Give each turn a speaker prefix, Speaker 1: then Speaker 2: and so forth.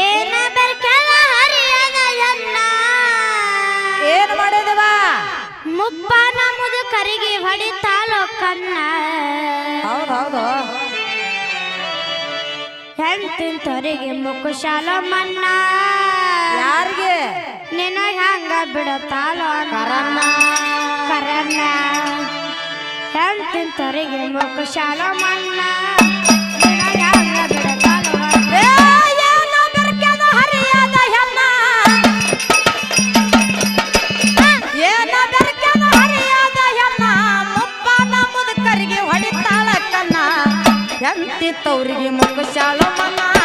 Speaker 1: ಏನ ಬೆರ್ಕೆಲ ಹರಿಯದ ಎನ್ನ
Speaker 2: ಏನ್ ಮಾಡಿದವ?
Speaker 1: ಮುಪ್ಪನ ಮುದುಕರಿಗೆ ಹೊಡಿತಾಲೋ ಕನ್ನ
Speaker 2: ಹೌದು ಹೌದು
Speaker 1: ಹೆಂತಿಂತರಿಗೆ ಮುಖಶಾಲ ಮನ್ನ.
Speaker 2: ಯಾರಿಗೆ?
Speaker 1: ನಿನ್ನ ಹಂಗ ಬಿಡತಾಲೋ
Speaker 2: ಕರನ್ನ.
Speaker 1: ಕರನ್ನ. ಹೆಂತಿಂತರಿಗೆ ಮುಖಶಾಲ ಮನ್ನ.
Speaker 2: ಕನ್ನ ಮಗು ಶಾಲೋ ಬಿಡ